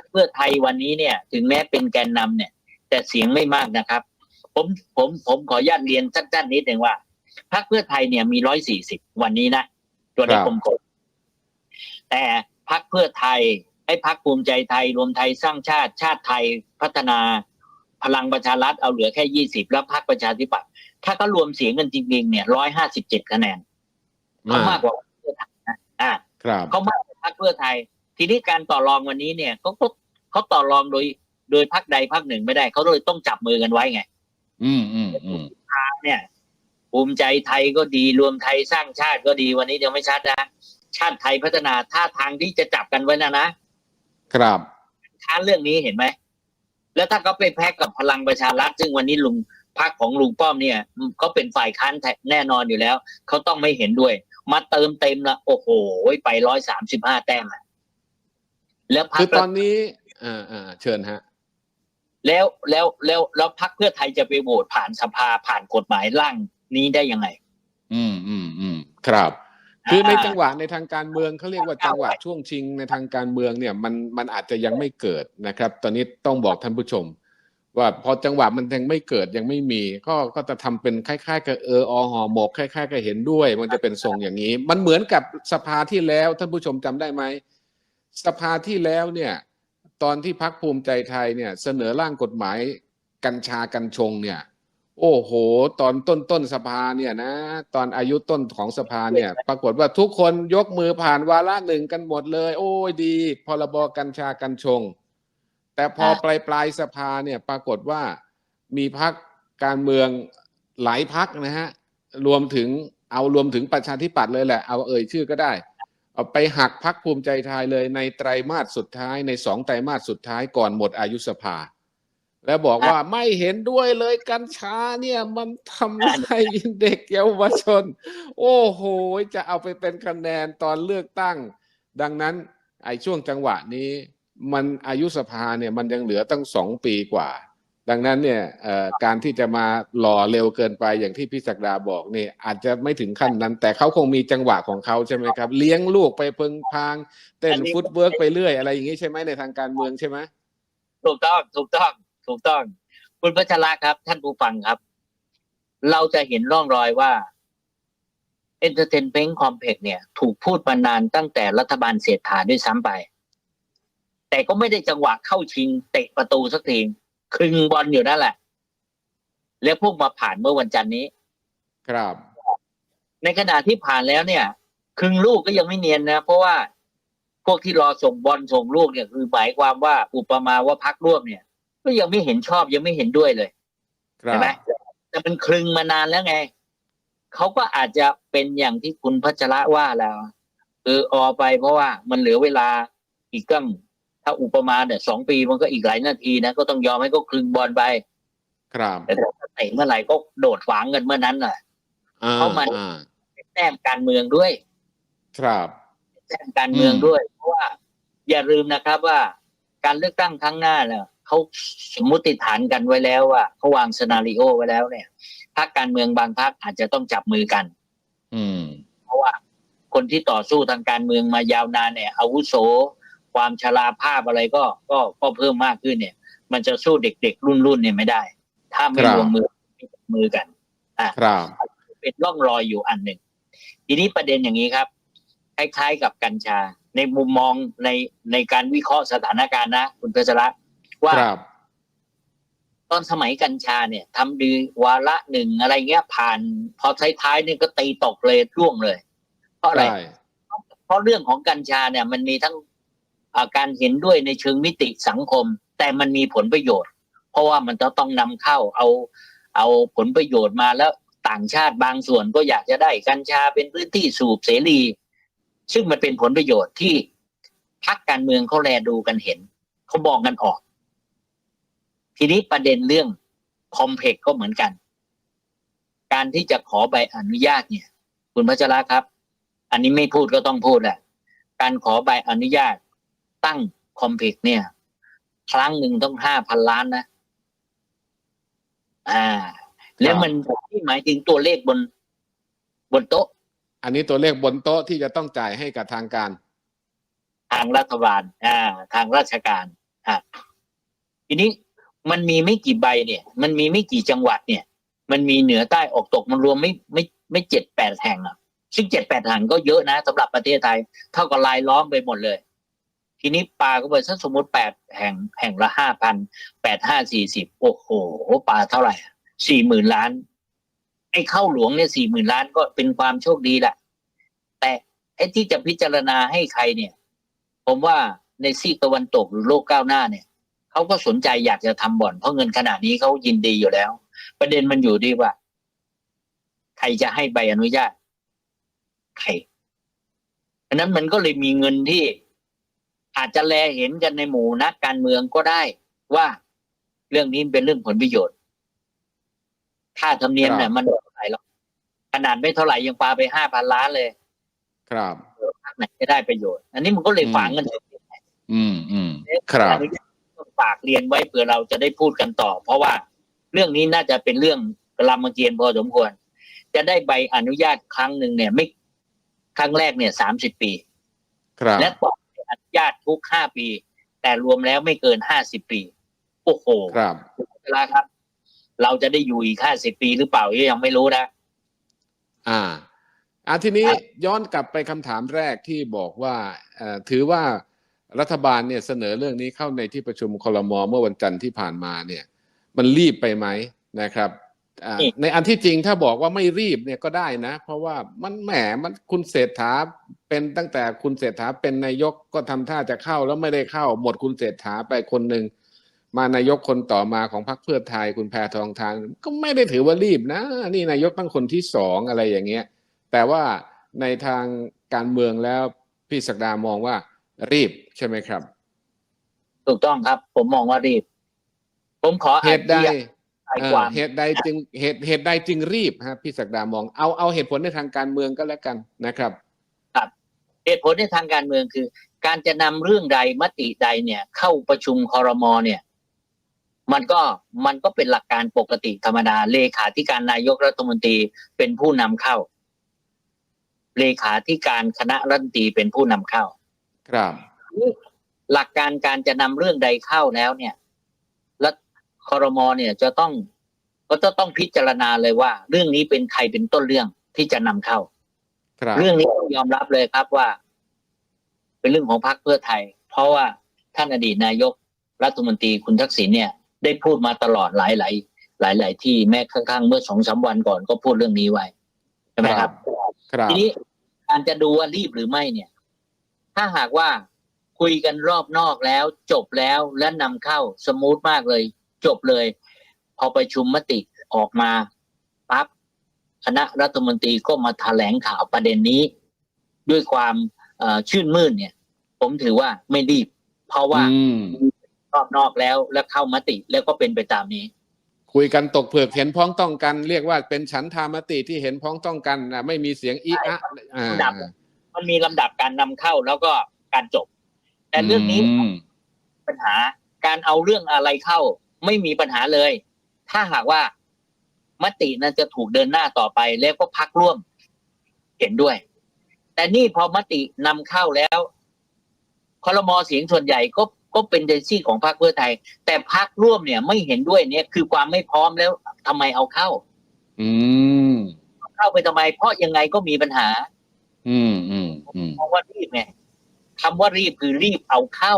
รรคเพื่อไทยวันนี้เนี่ย ถึงแม้เป็นแกนนำเนี่ย แต่เสียงไม่มากนะครับ ผมผมผมขออนุญาตเรียนสั้นๆนิดหนึ่งว่าพรรคเพื่อไทยเนี่ยมีร้อยสี่สิบวันนี้นะตัวเลขครับกลมๆแต่พรรคเพื่อไทยไอ้พรรคภูมิใจไทย รวมไทยสร้างชาติชาติไทยพัฒนาพลังประชารัฐเอาเหลือแค่ยี่สิบแล้วพรรคประชาธิปัตย์ถ้าก็รวมเสียงกันจริงๆเนี่ยร้อยห้าสิบเจ็ดคะแนนเขามากกว่าเพื่อไทยนะอ่าครับเขามากกว่าพรรคเพื่อไทย ทีนี้การต่อรองวันนี้เนี่ยเขาก็เขาต่อรองโดยโดยพรรคใดพรรคหนึ่งไม่ได้เขาเลยต้องจับมือกันไว้ไง อืมอืมอืมเนี่ย ภูมิใจไทยก็ดีรวมไทยสร้างชาติก็ดีวันนี้ยังไม่ชัดนะชาติไทยพัฒนาท่าทางที่จะจับกันไว้นะนะครับค้านเรื่องนี้เห็นไหมแล้วถ้าเขาไปแพ้กับพลังประชารัฐซึ่งวันนี้ลุงพรรคของลุงป้อมเนี่ยเขาเป็นฝ่ายค้านแน่นอนอยู่แล้วเขาต้องไม่เห็นด้วย มาเติมเต็มละโอ้โหไปร้อยสามสิบห้าแต้มอะ แล้วพรรคือคตอนนี้อ่าอ่าเชิญฮะ แล้วแล้วแล้วแล้วพรรคเพื่อไทยจะไปโหวตผ่านสภาผ่านกฎหมายร่างนี้ได้ยังไง อืมอืมอืมครับ คือในอ่าจังหวะในทางการเมืองเขาเรียกว่าจังหวะช่วงชิงในทางการเมืองเนี่ยมันมันอาจจะยังไม่เกิดนะครับ ตอนนี้ต้องบอกท่านผู้ชม ว่าพอจังหวะมันยังไม่เกิดยังไม่มี ก็ก็จะทำเป็นคล้ายๆกับเอออห่อหมกคล้ายๆกับเห็นด้วย มันจะเป็นทรงอย่างนี้ มันเหมือนกับสภาที่แล้วท่านผู้ชมจำได้ไหม สภาที่แล้วเนี่ยตอนที่พักภูมิใจไทยเนี่ยเสนอร่างกฎหมายกัญชากัญชงเนี่ย โอ้โห ตอนต้นต้นสภาเนี่ยนะ ตอนอายุต้นของสภาเนี่ย ปรากฏว่าทุกคนยกมือผ่านวาระหนึ่งกันหมดเลย โอ้ยดี พรบกัญชากัญชง แต่พออ่าปลายปลายสภาเนี่ยปรากฏว่ามีพักการเมืองหลายพักนะฮะ รวมถึงเอารวมถึงประชาธิปัตย์เลยแหละ เอาเอ่ยชื่อก็ได้ เอาไปหักพักภูมิใจไทยเลยในไตรมาสสุดท้ายในสองไตรมาสสุดท้ายก่อนหมดอายุสภา แล้วบอกว่าไม่เห็นด้วยเลยกัญชาเนี่ยมันทำลายเด็กเยาวชน โอ้โห จะเอาไปเป็นคะแนนตอนเลือกตั้ง ดังนั้นไอ้ช่วงจังหวะนี้ มันอายุสภาเนี่ยมันยังเหลือตั้งสองปีกว่า ดังนั้นเนี่ยเอ่อการที่จะมาหล่อเร็วเกินไปอย่างที่พี่ศักดาบอกเนี่ยอาจจะไม่ถึงขั้นนั้น แต่เขาคงมีจังหวะของเขาใช่ไหมครับ เลี้ยงลูกไปเพิงพาง เต้นฟุตเวิร์กไปเรื่อย อะไรอย่างนี้ใช่ไหมในทางการเมืองใช่ไหมถูกต้องถูกต้องถูกต้อง คุณพัชระครับ ท่านผู้ฟังครับ เราจะเห็นร่องรอยว่า Entertainment Complex เนี่ย ถูกพูดมานานตั้งแต่รัฐบาลเศรษฐาด้วยซ้ำไป แต่ก็ไม่ได้จังหวะเข้าชิงเตะประตูสักที ครึ่งบอลอยู่นั่นแหละ แล้วพวกมาผ่านเมื่อวันจันทร์นี้ ครับ ในขณะที่ผ่านแล้วเนี่ยครึ่งลูกก็ยังไม่เนียนนะ เพราะว่าพวกที่รอส่งบอลส่งลูกเนี่ยคือหมายความว่าอุปมาว่าพักร่วมเนี่ย ก็ยังไม่เห็นชอบยังไม่เห็นด้วยเลยครัใช่บไหมแต่มันคลึงมานานแล้วไงเขาก็อาจจะเป็นอย่างที่คุณพัชระว่าแล้วเอออไปเพราะว่ามันเหลือเวลาอีกตั้ง ถ้าอุปมาเนี่ยสองปีมันก็อีกหลายนาทีนะก็ต้องยอมให้ก็คลึงบอลไป ครับแต่ถ้าเตะเมื่อไหร่ก็โดดฝังกันเมื่อนั้นน่ะอ่าเข้ามาอ่าแต้มการเมืองด้วย ครับแจ้งการเมืองอืมด้วย เพราะว่า อย่าลืมนะครับว่าการเลือกตั้งครั้งหน้าเนี่ยเขาสมมติฐานกันไว้แล้วว่าเขาวางสนาริโอไว้แล้วเนี่ยพรรคการเมืองบางพรรคอาจจะต้องจับมือกัน อืม เพราะว่าคนที่ต่อสู้ทางการเมืองมายาวนานเนี่ยอาวุโส ความชราภาพอะไรก็ก็ก็เพิ่มมากขึ้นเนี่ย มันจะสู้เด็กๆ รุ่นๆเนี่ยไม่ได้ ถ้าไม่ครับรวมมือไม่จับมือกันครับเป็นร่องรอยอยู่อันหนึ่งทีนี้ประเด็นอย่างนี้ครับ คล้ายๆกับกัญชา ในมุมมองในในการวิเคราะห์สถานการณ์นะ คุณเพชรระว่าครับตอนสมัยกัญชาเนี่ยทำดีวาระหนึ่งอะไรเงี้ย ผ่าน พอท้ายๆเนี่ยก็ตีตกเลยร่วงเลย เพราะอะไรใช่เพราะเรื่องของกัญชาเนี่ย มันมีทั้งอ่า การเห็นด้วยในเชิงมิติสังคม แต่มันมีผลประโยชน์ เพราะว่ามันจะต้องนำเข้าเอาเอาผลประโยชน์มาแล้วต่างชาติบางส่วนก็อยากจะได้กัญชาเป็นพื้นที่สูบเสรี ซึ่งมันเป็นผลประโยชน์ที่พักการเมืองเขาแลดูกันเห็นเขามองกันออก ทีนี้ประเด็นเรื่องคอมเพล็กก็เหมือนกัน การที่จะขอใบอนุญาตเนี่ย คุณพัชระครับ อันนี้ไม่พูดก็ต้องพูดแหละการขอใบอนุญาต ตั้งคอมเพล็กซ์เนี่ย ครั้งหนึ่งต้องห้าพันล้านนะ อ่า แล้วมันที่หมายถึงตัวเลขบน บนโต๊ะ อันนี้ตัวเลขบนโต๊ะที่จะต้องจ่ายให้กับทางการ ทางรัฐบาล อ่า ทางราชการอะทีนี้มันมีไม่กี่ใบเนี่ย มันมีไม่กี่จังหวัดเนี่ย มันมีเหนือใต้ออกตกมันรวมไม่ไม่ไม่เจ็ดแปดแห่งอะ ซึ่งเจ็ดแปดแห่งก็เยอะนะสำหรับประเทศไทย เท่ากับลายล้อมไปหมดเลย ทีนี้ปลาก็ไปสักสมมติแปดแห่งแห่งละห้าพันแปดห้าสี่สิบโอ้โหปลาเท่าไหร่สี่หมื่นล้าน ไอ้เข้าหลวงเนี่ยสี่หมื่นล้านก็เป็นความโชคดีแหละแต่ไอ้ที่จะพิจารณาให้ใครเนี่ย ผมว่าในซีกตะวันตกหรือโลกก้าวหน้าเนี่ยเขาก็สนใจอยากจะทำบ่อน เพราะเงินขนาดนี้เขายินดีอยู่แล้ว ประเด็นมันอยู่ที่ว่า ใครจะให้ใบอนุญาตใครอันนั้นมันก็เลยมีเงินที่ อาจจะแลเห็นกันในหมู่นักการเมืองก็ได้ว่าเรื่องนี้เป็นเรื่องผลประโยชน์ค่าธรรมเนียมเนี่ยมันไม่เท่าไหร่หรอกขนาดไม่เท่าไหร่ยังปาไปห้าพันล้านเลย ครับภาคไหนจะได้ประโยชน์ อันนี้มันก็เลยฝังกันอยู่อืมอืมครับอนุญาตต้องฝากเรียนไว้เผื่อเราจะได้พูดกันต่อ เพราะว่าเรื่องนี้น่าจะเป็นเรื่องกลามเกียรติพอสมควร จะได้ใบอนุญาตครั้งหนึ่งเนี่ย ไม่ครั้งแรกเนี่ยสามสิบปี ครับ และต่อไป อนุญาตทุกห้าปี แต่รวมแล้วไม่เกินห้าสิบปี โอ้โหครับเวลาครับ เราจะได้อยู่อีกห้าสิบปีหรือเปล่ายังไม่รู้นะ อ่าอ่าทีนี้ครับย้อนกลับไปคำถามแรกที่บอกว่าเอ่อถือว่ารัฐบาลเนี่ยเสนอเรื่องนี้เข้าในที่ประชุมคลมเมื่อวันจันทร์ที่ผ่านมาเนี่ย มันรีบไปไหมนะครับอ่านี่ ในอันที่จริงถ้าบอกว่าไม่รีบเนี่ยก็ได้นะ เพราะว่ามันแหมมันคุณเศรษฐาเป็นตั้งแต่คุณเศรษฐาเป็นนายกก็ทำท่าจะเข้าแล้วไม่ได้เข้า หมดคุณเศรษฐาไปคนหนึ่งมานายกคนต่อมาของพรรคเพื่อไทยคุณแพทองทานก็ไม่ได้ถือว่ารีบนะ นี่นายกตั้งคนที่สองอะไรอย่างเงี้ย แต่ว่าในทางการเมืองแล้วพี่ศักดามองว่ารีบใช่ไหมครับ ถูกต้องครับ ผมมองว่ารีบ ผมขอเหตุใด อธิบายเอ่อความเหตุใดจึงเหตุเหตุใดจึงรีบฮะพี่ศักดามองเอาเอาเหตุผลในทางการเมืองก็แล้วกันนะครับเหตุผลในทางการเมืองคือ การจะนำเรื่องใดมติใดเนี่ย เข้าประชุมคอรมอเนี่ย มันก็มันก็เป็นหลักการปกติธรรมดาเลขาธิการนายกรัฐมนตรีเป็นผู้นำเข้า เลขาธิการคณะรัฐมนตรีเป็นผู้นำเข้า ครับหลักการการจะนำเรื่องใดเข้าแล้วเนี่ยและ คอรมอเนี่ยจะต้องก็จะต้องพิจารณาเลยว่า เรื่องนี้เป็นใครเป็นต้นเรื่องที่จะนำเข้าครับเรื่องนี้ต้องยอมรับเลยครับว่า เป็นเรื่องของพรรคเพื่อไทย เพราะว่าท่านอดีตนายกรัฐมนตรีคุณทักษิณเนี่ย ได้พูดมาตลอดหลายหลายหลายหลายๆที่แม้กระทั่งเมื่อสองสามวันก่อนก็พูดเรื่องนี้ไว้ใช่ไหมครับครับทีนี้การจะดูว่ารีบหรือไม่เนี่ย ถ้าหากว่าคุยกันรอบนอกแล้ว จบแล้วและนำเข้าสมูทมากเลย จบเลย พอประชุมมติออกมาปั๊บคณะรัฐมนตรีก็มาแถลงข่าวประเด็นนี้ ด้วยความเอ่อชื่นมื่นเนี่ย ผมถือว่าไม่รีบ เพราะว่าอืมรอบนอกแล้วและเข้ามติแล้วก็เป็นไปตามนี้ คุยกันตกเผือกเห็นพ้องต้องกัน เรียกว่าเป็นฉันทามติที่เห็นพ้องต้องกันนะไม่มีเสียงอีอะอ่าลำดับมันมีลำดับการนำเข้าแล้วก็การจบ แต่เรื่องนี้มปัญหาการเอาเรื่องอะไรเข้า ไม่มีปัญหาเลย ถ้าหากว่ามตินั้นจะถูกเดินหน้าต่อไปแล้วก็พักร่วมเห็นด้วย แต่นี่พอมตินำเข้าแล้วคอรมอเสียงส่วนใหญ่ก็ก็เป็นเดซี่ของพรรคเพื่อไทย แต่พักร่วมเนี่ยไม่เห็นด้วยเนี่ย คือความไม่พร้อมแล้วทำไมเอาเข้า อืมเข้าไปทำไม เพราะยังไงก็มีปัญหา อืมอืมอืมเพราะว่ารีบไงคำว่ารีบคือรีบเอาเข้า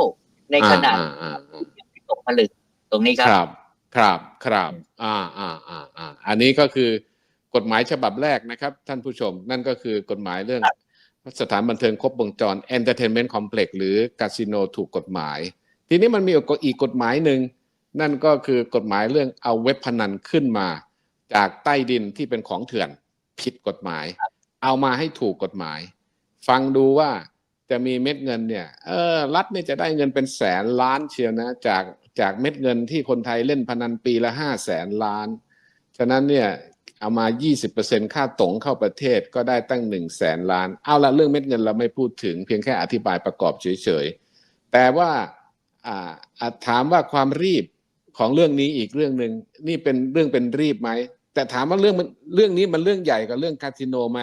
ในขณะอ่าอ่าอ่าที่ตกผลึก ตรงนี้คครับรับ ครับ ครับ อ่าอ่าอ่าอ่าอันนี้ก็คือกฎหมายฉบับแรกนะครับ ท่านผู้ชม นั่นก็คือกฎหมายเรื่องสถานบันเทิงครบวงจร Entertainment Complex หรือคาสิโนถูกกฎหมาย ทีนี้มันมีอีกกฎหมายหนึ่ง นั่นก็คือกฎหมายเรื่องเอาเว็บพนันขึ้นมา จากใต้ดินที่เป็นของเถื่อนผิดกฎหมาย เอามาให้ถูกกฎหมาย ฟังดูว่าจะมีเม็ดเงินเนี่ยเออรัฐเนี่ยจะได้เงินเป็นแสนล้านเชียวนะ จาก จากเม็ดเงินที่คนไทยเล่นพนันปีละห้าแสนล้าน ฉะนั้นเนี่ยเอามา 20%ค่าตรงเข้าประเทศก็ได้ตั้ง 1 0 0 0 0แสนล้าน เอาละเรื่องเม็ดเงินเราไม่พูดถึงเพียงแค่อธิบายประกอบเฉยๆ แต่ว่าอ่าอ่าถามว่าความรีบของเรื่องนี้อีกเรื่องหนึ่งนี่เป็นเรื่องเป็นรีบไหม แต่ถามว่าเรื่องมันเรื่องนี้มันเรื่องใหญ่กับเรื่องคาสิโนไหม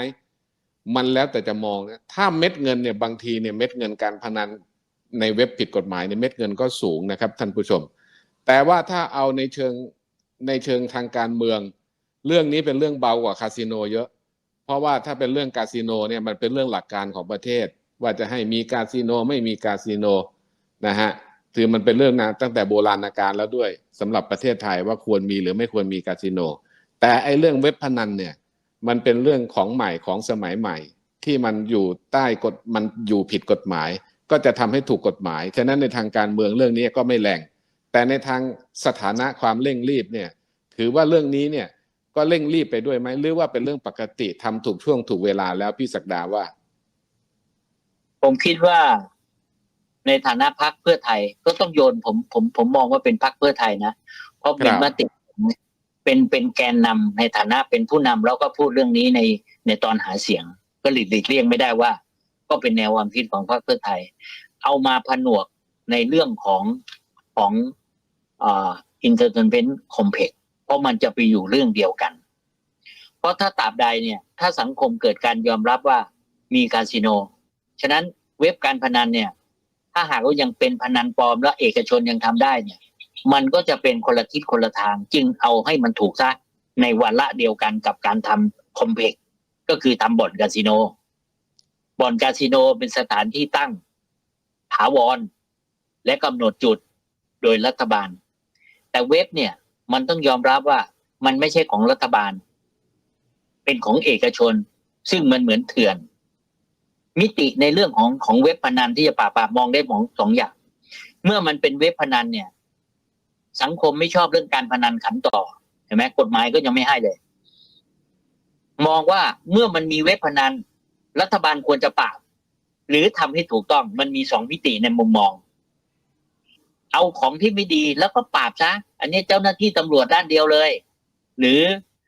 มันแล้วแต่จะมองนะถ้าเม็ดเงินเนี่ยบางทีเนี่ยเม็ดเงินการพนัน ในเว็บผิดกฎหมายในเม็ดเงินก็สูงนะครับท่านผู้ชม แต่ว่าถ้าเอาในเชิงในเชิงทางการเมือง เรื่องนี้เป็นเรื่องเบากว่าคาสิโนเยอะ เพราะว่าถ้าเป็นเรื่องคาสิโนเนี่ยมันเป็นเรื่องหลักการของประเทศ ว่าจะให้มีคาสิโนไม่มีคาสิโนนะฮะคือมันเป็นเรื่องนาตั้งแต่โบราณกาลแล้วด้วยสำหรับประเทศไทยว่าควรมีหรือไม่ควรมีคาสิโน แต่ไอ้เรื่องเว็บพนันเนี่ยมันเป็นเรื่องของใหม่ของสมัยใหม่ ที่มันอยู่ใต้กฎมันอยู่ผิดกฎหมาย ก็จะทำให้ถูกกฎหมาย ฉะนั้นในทางการเมืองเรื่องนี้ก็ไม่แรง แต่ในทางสถานะความเร่งรีบเนี่ย ถือว่าเรื่องนี้เนี่ยก็เร่งรีบไปด้วยไหมหรือว่าเป็นเรื่องปกติทำถูกช่วงถูกเวลาแล้วพี่ศักดาว่า ผมคิดว่าในฐานะพักเพื่อไทย ก็ต้องโยนผมผมผมมองว่าเป็นพักเพื่อไทยนะเพราะเป็นมติเป็นเป็นแกนนำในฐานะเป็นผู้นำแล้วก็พูดเรื่องนี้ในในตอนหาเสียง ก็หลีกหลีกเลี่ยงไม่ได้ว่า ก็เป็นแนวความคิดของพรรคเพื่อไทย เอามาผนวกในเรื่องของของอ่า intervention complex เพราะมันจะไปอยู่เรื่องเดียวกัน เพราะถ้าตราบใดเนี่ยถ้าสังคมเกิดการยอมรับว่ามีคาสิโน ฉะนั้นเว็บการพนันเนี่ยถ้าหากว่ายังเป็นพนันปลอมและเอกชนยังทำได้เนี่ย มันก็จะเป็นคนละทิศคนละทาง จึงเอาให้มันถูกซะในวาระเดียวกันกับการทำคอมเพล็กซ์ก็คือทำบ่อนคาสิโน บ่อนคาสิโนเป็นสถานที่ตั้งถาวร และกำหนดจุดโดยรัฐบาล แต่เว็บเนี่ยมันต้องยอมรับว่ามันไม่ใช่ของรัฐบาล เป็นของเอกชน ซึ่งมันเหมือนเถื่อน มิติในเรื่องของของเว็บพนันที่จะปราบปรามมองได้มองสองอย่าง เมื่อมันเป็นเว็บพนันเนี่ย สังคมไม่ชอบเรื่องการพนันขันต่อเห็นไหมกฎหมายก็ยังไม่ให้เลย มองว่าเมื่อมันมีเว็บพนัน รัฐบาลควรจะปราบ หรือทำให้ถูกต้องมันมีสองมิติในมุมมอง เอาของที่ไม่ดีแล้วก็ปราบซะอันนี้เจ้าหน้าที่ตำรวจด้านเดียวเลย หรือ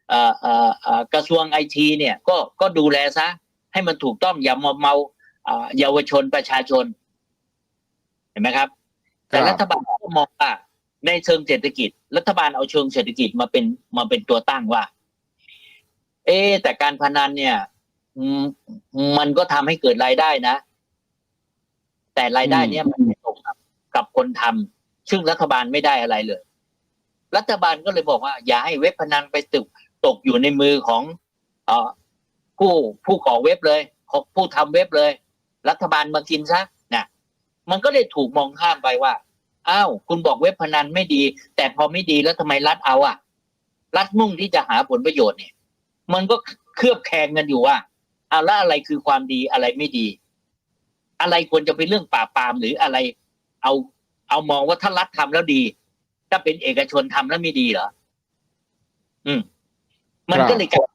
เอ่อเอ่อเอ่อกระทรวงไอทีเนี่ยก็ก็ดูแลซะ ให้มันถูกต้องอย่ามาเมาเอ่อเยาวชนประชาชน เห็นไหมครับ แต่ครับรัฐบาลก็มองว่าในเชิงเศรษฐกิจ รัฐบาลเอาเชิงเศรษฐกิจมาเป็นมาเป็นตัวตั้งว่า เอ๊ะแต่การพนันเนี่ยอื มมันก็ทำให้เกิดรายได้นะ แต่รายได้เนี่ยมันไม่ตรงกับกับคนทำซึ่งรัฐบาลไม่ได้อะไรเลย รัฐบาลก็เลยบอกว่า อย่าให้เว็บพนันไปตกตกอยู่ในมือของเออผู้ผู้ก่อเว็บเลยของผู้ทำเว็บเลย รัฐบาลมากินซะนะมันก็เลยถูกมองข้ามไปว่าอ้าวคุณบอกเว็บพนันไม่ดี แต่พอไม่ดีแล้วทำไมรัฐเอาอะ รัฐมุ่งที่จะหาผลประโยชน์เนี่ย มันก็เคลือบแคลงกันอยู่ว่า เอาแล้วอะไรคือความดีอะไรไม่ดี อะไรควรจะเป็นเรื่องปราบปรามหรืออะไร เอาเอามองว่าถ้ารัฐทำแล้วดี ถ้าเป็นเอกชนทำแล้วไม่ดีเหรออืม มันครับก็เลยกลาย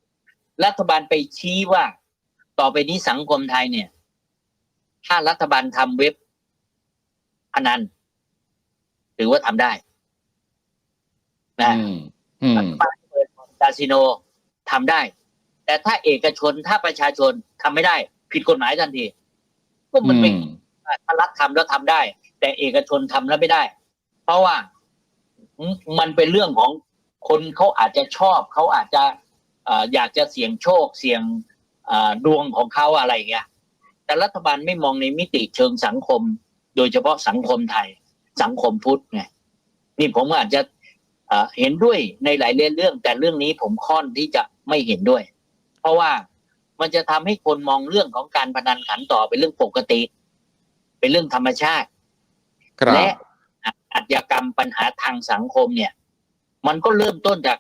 รัฐบาลไปชี้ว่า ต่อไปนี้สังคมไทยเนี่ย ถ้ารัฐบาลทำเว็บพนันถือว่าทำได้ นะอืมอืมรัฐบาลเปิดบ่อนคาสิโนทำได้ แต่ถ้าเอกชนถ้าประชาชนทำไม่ได้ ผิดกฎหมายทันที ก็มันไม่ถ้ารัฐทำแล้วทำได้ แต่เอกชนทำแล้วไม่ได้ เพราะว่าอืมมันเป็นเรื่องของคนเขาอาจจะชอบเขาอาจจะเอ่ออยากจะเสี่ยงโชค เสี่ยงเอ่อดวงของเขาอะไรอย่างเงี้ยแต่รัฐบาลไม่มองในมิติเชิงสังคม โดยเฉพาะสังคมไทย สังคมพุทธไงนี่ผมอาจจะเอ่อเห็นด้วยในหลายเรื่อง แต่เรื่องนี้ผมค่อนที่จะไม่เห็นด้วยเพ ราะว่ามันจะทำให้คนมองเรื่องของการพนันขันต่อเป็นเรื่องปกติ เป็นเรื่องธรรมชาติครับและอาชญากรรมปัญหาทางสังคมเนี่ย มันก็เริ่มต้นจาก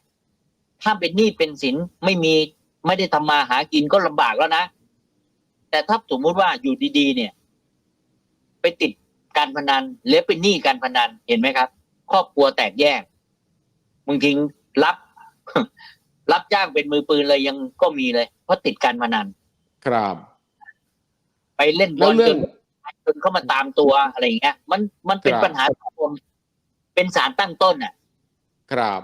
ถ้าเป็นหนี้เป็นสินไม่มีไม่ได้ทำมาหากินก็ลำบากแล้วนะ แต่ถ้าสมมุติว่าอยู่ดีๆ เนี่ย ไปติดการพนันหรือเป็นหนี้การพนันเห็นไหมครับ ครอบครัวแตกแยกบางทีรับ รับจ้างเป็นมือปืนเลยยังก็มีเลย เพราะติดการพนันครับ ไปเล่นบแล้อวลเรื่จองนจนเข้ามาตามตัวอะไรอย่างเงี้ย มันมันเป็นครับปัญหาสังคมเป็นสารตั้งต้นอะ ครับ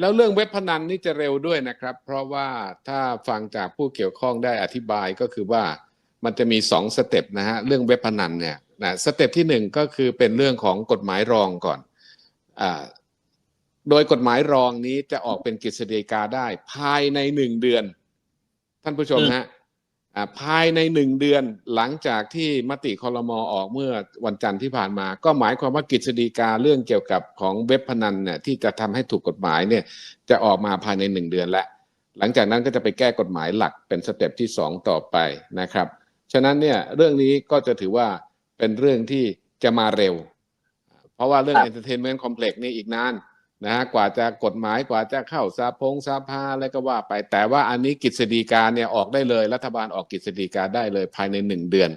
แล้วเรื่องเว็บพนันนี่จะเร็วด้วยนะครับ เพราะว่าถ้าฟังจากผู้เกี่ยวข้องได้อธิบายก็คือว่ามันจะมีสองสเต็ปนะฮะเรื่องเว็บพนันเนี่ยนะสเต็ปที่หนึ่งก็คือเป็นเรื่องของกฎหมายรองก่อน อ่า โดยกฎหมายรองนี้จะออกเป็นกฤษฎีกาได้ภายในหนึ่งเดือน ท่านผู้ชมฮะภายในหนึ่งเดือนหลังจากที่มติคอรมอออกเมื่อวันจันทร์ที่ผ่านมา ก็หมายความว่ากฤษฎีกาเรื่องเกี่ยวกับของเว็บพนันเนี่ยที่จะทำให้ถูกกฎหมายเนี่ยจะออกมาภายในหนึ่งเดือนแล้วหลังจากนั้นก็จะไปแก้กฎหมายหลักเป็นสเต็ปที่สองต่อไปนะครับ ฉะนั้นเนี่ยเรื่องนี้ก็จะถือว่าเป็นเรื่องที่จะมาเร็ว เพราะว่าเรื่องครับ entertainment complex นี่อีกนาน นะฮะกว่าจะกฎหมายกว่าจะเข้าสาพงสาภาอะไรก็ว่าไป แต่ว่าอันนี้กฤษฎีกาเนี่ยออกได้เลย รัฐบาลออกกฤษฎีกาได้เลยภายในหนึ่งเดือน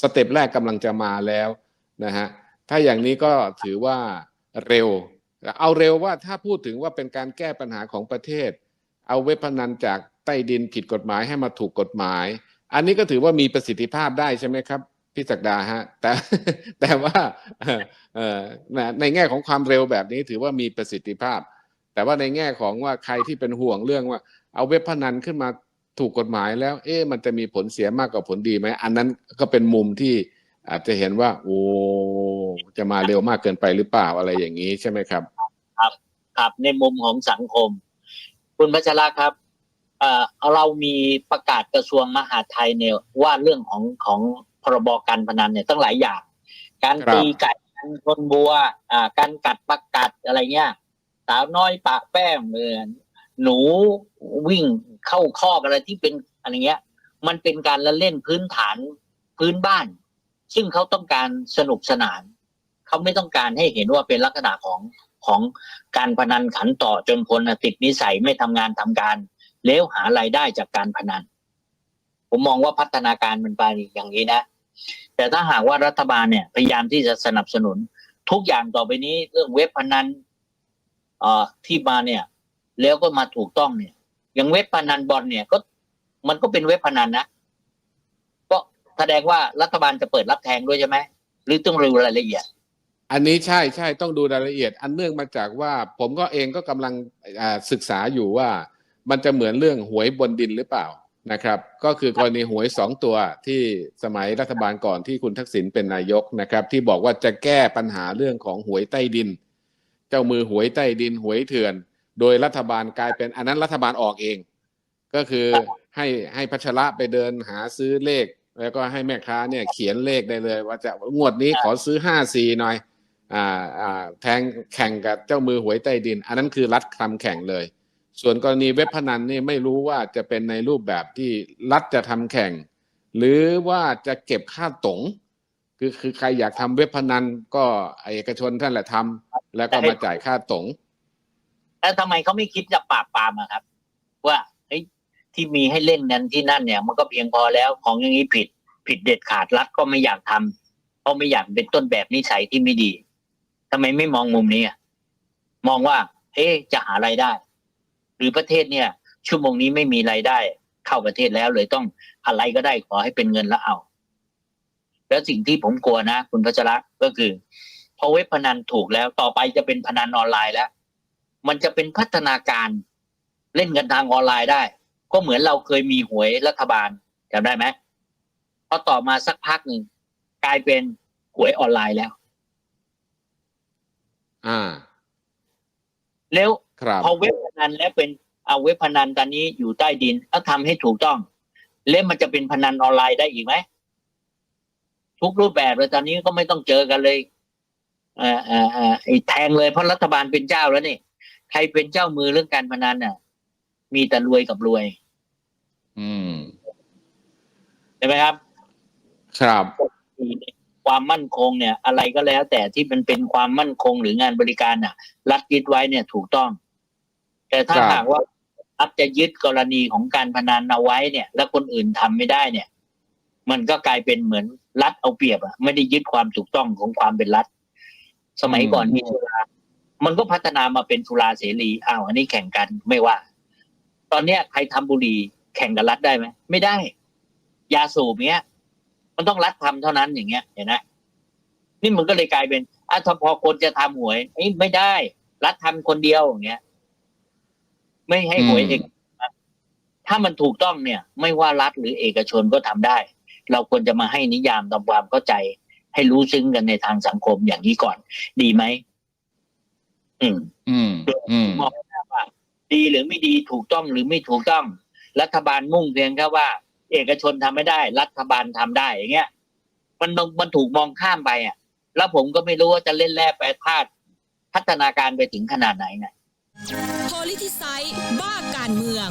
สเต็ปแรกกำลังจะมาแล้วนะฮะถ้าอย่างนี้ก็ถือว่าเร็ว เอาเร็วว่าถ้าพูดถึงว่าเป็นการแก้ปัญหาของประเทศ เอาเว็บพนันจากใต้ดินผิดกฎหมายให้มาถูกกฎหมาย อันนี้ก็ถือว่ามีประสิทธิภาพได้ใช่ไหมครับ พี่ศักดาฮะ แต่แต่ว่าในแง่ของความเร็วแบบนี้ถือว่ามีประสิทธิภาพ แต่ว่าในแง่ของว่าใครที่เป็นห่วงเรื่องว่า เอาเว็บพนันขึ้นมาถูกกฎหมายแล้ว เอ๊ะมันจะมีผลเสียมากกว่าผลดีไหมอันนั้นก็เป็นมุมที่อาจจะเห็นว่า โอ้จะมาเร็วมากเกินไปหรือเปล่าอะไรอย่างนี้ใช่ไหมครับ ครับในมุมของสังคม คุณพัชระครับเออเรามีประกาศกระทรวงมหาดไทยเนี่ยว่าเรื่องของของ พรบการพนันเนี่ยตั้งหลายอย่าง การครับตีไก่การชนบัวอ่าการกัดประกัดอะไรเงี้ยสาวน้อยปะแป้งเหมือนหนูวิ่งเข้าคอกอะไรที่เป็นอะไรเงี้ย มันเป็นการละเล่นพื้นฐานพื้นบ้าน ซึ่งเขาต้องการสนุกสนาน เขาไม่ต้องการให้เห็นว่าเป็นลักษณะของของการพนันขันต่อจนคนน่ะติดนิสัยไม่ทำงานทำการแล้วหารายได้จากการพนัน ผมมองว่าพัฒนาการมันไปอย่างนี้นะ แต่ถ้าหากว่ารัฐบาลเนี่ยพยายามที่จะสนับสนุน ทุกอย่างต่อไปนี้เรื่องเว็บพนันเอ่อที่มาเนี่ย แล้วก็มาถูกต้องเนี่ยอย่างเว็บพนันบอลเนี่ยก็ มันก็เป็นเว็บพนันนะก็แสดงว่ารัฐบาลจะเปิดรับแทงด้วยใช่ไหมหรือต้องรู้รายละเอียด อันนี้ใช่ใช่ต้องดูรายละเอียด อันเนื่องมาจากว่า ผมก็เองก็กำลังอ่าศึกษาอยู่ว่า มันจะเหมือนเรื่องหวยบนดินหรือเปล่า นะครับ ก็คือกรณีหวยสองตัวที่สมัยรัฐบาลก่อนที่คุณทักษิณเป็นนายกนะครับ ที่บอกว่าจะแก้ปัญหาเรื่องของหวยใต้ดิน เจ้ามือหวยใต้ดินหวยเถื่อน โดยรัฐบาลกลายเป็นอันนั้นรัฐบาลออกเอง ก็คือให้ให้พัชระไปเดินหาซื้อเลข แล้วก็ให้แม่ค้าเนี่ยเขียนเลขได้เลย ว่าจะงวดนี้ขอซื้อห้าสี่หน่อยอ่าอ่าแทงแข่งกับเจ้ามือหวยใต้ดิน อันนั้นคือรัฐทำแข่งเลย ส่วนกรณีเว็บพนันนี่ไม่รู้ว่าจะเป็นในรูปแบบที่รัฐจะทำแข่ง หรือว่าจะเก็บค่าตงคือคือใครอยากทำเว็บพนันก็เอกชนท่านแหละทำแล้วก็มาจ่ายค่าตงแล้วทำไมเขาไม่คิดจะปราบปรามอะครับ ว่าเฮ้ยที่มีให้เล่นนั้นที่นั่นเนี่ย มันก็เพียงพอแล้วของอย่างนี้ผิด ผิดเด็ดขาดรัฐก็ไม่อยากทำเพราะไม่อยากเป็นต้นแบบนิสัยที่ไม่ดีทำไมไม่มองมุมนี้อะมองว่า เอ๊ะจะหารายได้ หรือประเทศเนี่ย ชั่วโมงนี้ไม่มีรายได้เข้าประเทศแล้วเลยต้องอะไรก็ได้ขอให้เป็นเงินแล้วเอา แล้วสิ่งที่ผมกลัวนะ คุณพัชระก็คือพอเว็บพนันถูกแล้วต่อไปจะเป็นพนันออนไลน์แล้ว มันจะเป็นพัฒนาการเล่นกันทางออนไลน์ได้ ก็เหมือนเราเคยมีหวยรัฐบาลจำได้ไหมพอต่อมาสักพักหนึ่งกลายเป็นหวยออนไลน์แล้ว อ่า แล้ว ครับพอเว็บพนันแล้วเป็นเอาเว็บพนันตอนนี้อยู่ใต้ดินแล้วทำให้ถูกต้องแล้วมันจะเป็นพนันออนไลน์ได้อีกไหมทุกรูปแบบเลยตอนนี้ก็ไม่ต้องเจอกันเลยเอ่อเอ่อเอ่อไอ้แทงเลยเพราะรัฐบาลเป็นเจ้าแล้วนี่ใครเป็นเจ้ามือเรื่องการพนันน่ะ มีแต่รวยกับรวย อืมใช่ไหมครับ ครับความมั่นคงเนี่ย อะไรก็แล้ว แต่ที่มันเป็นความมั่นคงหรืองานบริการน่ะ รัฐยึดไว้เนี่ยถูกต้อง แต่ถ้าครับหากว่ารัฐจะยึดกรณีของการพนันเอาไว้เนี่ย แล้วคนอื่นทำไม่ได้เนี่ย มันก็กลายเป็นเหมือนรัฐเอาเปรียบอะไม่ได้ยึดความถูกต้องของความเป็นรัฐ สมัยก่อนมีสุรามันก็พัฒนามาเป็นสุราเสรีอ้าวอันนี้แข่งกันไม่ว่า ตอนเนี้ยใครทำบุหรี่แข่งกับรัฐได้ไหมไม่ได้ ยาสูบเนี้ย มันต้องรัฐทำเท่านั้นอย่างเงี้ยเห็นไหมนี่มันก็เลยกลายเป็นอะถ้าพอคนจะทำหวยเอ้ยไม่ได้ รัฐทำคนเดียวอย่างเงี้ย ไม่ให้หวยเอกถ้ามันถูกต้องเนี่ย ไม่ว่ารัฐหรือเอกชนก็ทำได้ เราควรจะมาให้นิยามตามความเข้าใจ ให้รู้ซึ้งกันในทางสังคมอย่างนี้ก่อน ดีไหมอืมอืมมองว่าดีหรือไม่ดีถูกต้องหรือไม่ถูกต้อง รัฐบาลมุ่งเพียงแค่ว่า เอกชนทำไม่ได้ รัฐบาลทำได้อย่างเงี้ยมันมันถูกมองข้ามไปอะ แล้วผมก็ไม่รู้ว่าจะเล่นแร่แปรธาตุพัฒนาการไปถึงขนาดไหนนะ โพลิทิไซต์บ้าการเมือง